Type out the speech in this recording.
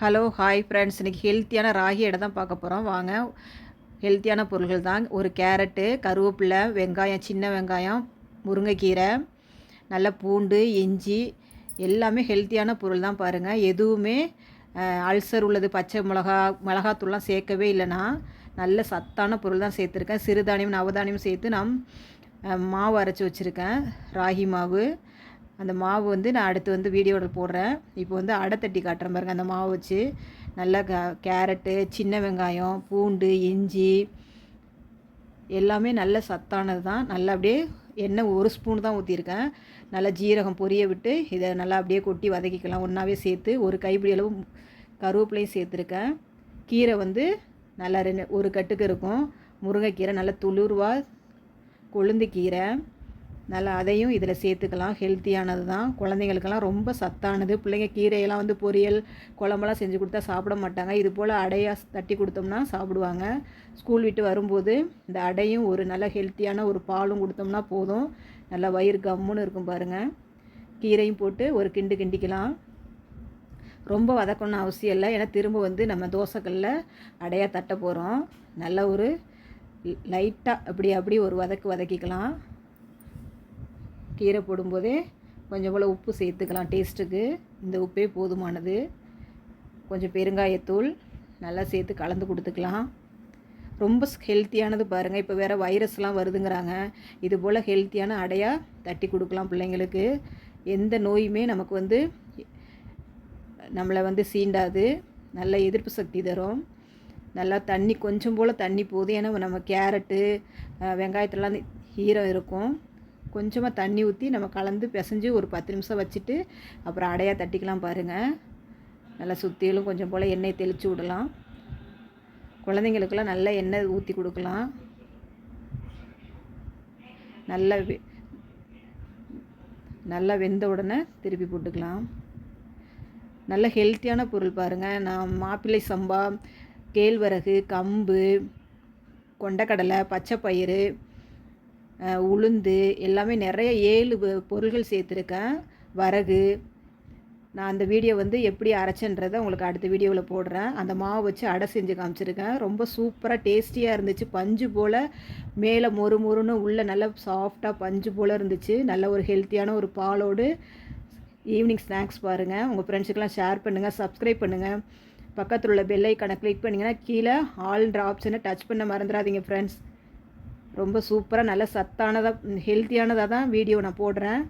Hello hi friends இன்றைக்கி ஹெல்த்தியான ராகி இடம் தான் பார்க்க போகிறோம் வாங்க ஹெல்த்தியான பொருள்கள் தான். ஒரு கேரட்டு கருவேப்பிலை வெங்காயம் சின்ன வெங்காயம் முருங்கைக்கீரை நல்ல பூண்டு இஞ்சி எல்லாமே ஹெல்த்தியான பொருள் தான் பாருங்கள் எதுவுமே அல்சர் உள்ளது பச்சை மிளகா மிளகாத்தூள்லாம் சேர்க்கவே இல்லைன்னா நல்ல சத்தான பொருள் தான் சேர்த்துருக்கேன். சிறுதானியம் நவதானியம் சேர்த்து நான் மாவு அரைச்சி வச்சுருக்கேன். ராகி மாவு. அந்த மாவு வந்து நான் அடுத்து வந்து வீடியோவில் போடுறேன். இப்போ வந்து அடை தட்டி காட்டுறேன் பாருங்க அந்த மாவு வச்சு. நல்லா கேரட்டு சின்ன வெங்காயம் பூண்டு இஞ்சி எல்லாமே நல்ல சத்தானது தான். நல்லா அப்படியே எண்ணெய் ஒரு ஸ்பூன் தான் ஊற்றிருக்கேன் நல்லா ஜீரகம் பொரிய விட்டு இதை நல்லா அப்படியே கொட்டி வதக்கிக்கலாம். ஒன்றாவே சேர்த்து ஒரு கைப்பிடி அளவு கருவேப்பிலையும் சேர்த்துருக்கேன். கீரை வந்து நல்லா ரெண்டு ஒரு கட்டுக்கு இருக்கும். முருங்கைக்கீரை நல்லா துளிர்வாக கொழுந்து கீரை. நல்லா அதையும் இதில் சேர்த்துக்கலாம். ஹெல்த்தியானது தான் குழந்தைங்களுக்கெல்லாம் ரொம்ப சத்தானது. பிள்ளைங்க கீரையெல்லாம் வந்து பொரியல் குழம்பெல்லாம் செஞ்சு கொடுத்தா சாப்பிட மாட்டாங்க. இது போல் அடையாக தட்டி கொடுத்தோம்னா சாப்பிடுவாங்க. ஸ்கூல் விட்டு வரும்போது இந்த அடையும் ஒரு நல்ல ஹெல்த்தியான ஒரு பாலும் கொடுத்தோம்னா போதும். நல்லா வயிறு கம்முன்னு இருக்கும் பாருங்கள் கீரையும் போட்டு ஒரு கிண்டு கிண்டிக்கலாம். ரொம்ப வதக்கணும்னு அவசியம் இல்லை. ஏன்னா திரும்ப வந்து நம்ம தோசைக்கல்ல அடையாக தட்ட போகிறோம் நல்ல ஒரு லைட்டாக அப்படி அப்படி ஒரு வதக்கு வதக்கிக்கலாம். கீரை போடும்போதே கொஞ்சம் போல் உப்பு சேர்த்துக்கலாம் டேஸ்ட்டுக்கு. இந்த உப்பே போதுமானது. கொஞ்சம் பெருங்காயத்தூள் நல்லா சேர்த்து கலந்து கொடுத்துக்கலாம். ரொம்ப ஹெல்த்தியானது பாருங்கள் இப்போ வேறு வைரஸ்லாம் வருதுங்கிறாங்க. இது போல் ஹெல்த்தியான அடையாக தட்டி கொடுக்கலாம் பிள்ளைங்களுக்கு. எந்த நோயுமே நமக்கு வந்து நம்மளை வந்து சீண்டாது. நல்ல எதிர்ப்பு சக்தி தரும். நல்லா தண்ணி கொஞ்சம் போல் தண்ணி போதும். ஏன்னா நம்ம கேரட்டு வெங்காயத்துலாம் ஈரம் இருக்கும். கொஞ்சமாக தண்ணி ஊற்றி நம்ம கலந்து பிசைஞ்சு ஒரு பத்து நிமிஷம் வச்சுட்டு அப்புறம் அடையாக தட்டிக்கலாம் பாருங்கள் நல்லா சுற்றிலும் கொஞ்சம் போல் எண்ணெய் தெளித்து விடலாம். குழந்தைங்களுக்கெல்லாம் நல்ல எண்ணெய் ஊற்றி கொடுக்கலாம். நல்லா நல்லா வெந்த உடனே திருப்பி போட்டுக்கலாம். நல்ல ஹெல்த்தியான பொருள் பாருங்கள் நான் மாப்பிள்ளை சம்பா கேழ்வரகு கம்பு கொண்டக்கடலை பச்சை பயிறு உளுந்து எல்லாமே நிறைய ஏழு பொருள்கள் சேர்த்துருக்கேன். வரகு. நான் அந்த வீடியோ வந்து எப்படி அரைச்சன்றதை உங்களுக்கு அடுத்த வீடியோவில் போடுறேன். அந்த மாவு வச்சு அடை செஞ்சு காமிச்சிருக்கேன். ரொம்ப சூப்பராக டேஸ்டியாக இருந்துச்சு. பஞ்சு போல் மேலே மொறு மொறுன்னு உள்ளே நல்லா சாஃப்டாக பஞ்சு போல் இருந்துச்சு. நல்ல ஒரு ஹெல்த்தியான ஒரு பாலோடு ஈவினிங் ஸ்நாக்ஸ் பாருங்கள் உங்கள் ஃப்ரெண்ட்ஸுக்கெல்லாம் ஷேர் பண்ணுங்கள் சப்ஸ்கிரைப் பண்ணுங்கள் பக்கத்தில் உள்ள பெல்லைக்கான கிளிக் பண்ணிங்கன்னா கீழே ஆல்ன்ற ஆப்ஷனை டச் பண்ண மறந்துடாதீங்க ஃப்ரெண்ட்ஸ். ரொம்ப சூப்பராக நல்ல சத்தானதாக ஹெல்த்தியானதாக தான் வீடியோ நான் போடுறேன்.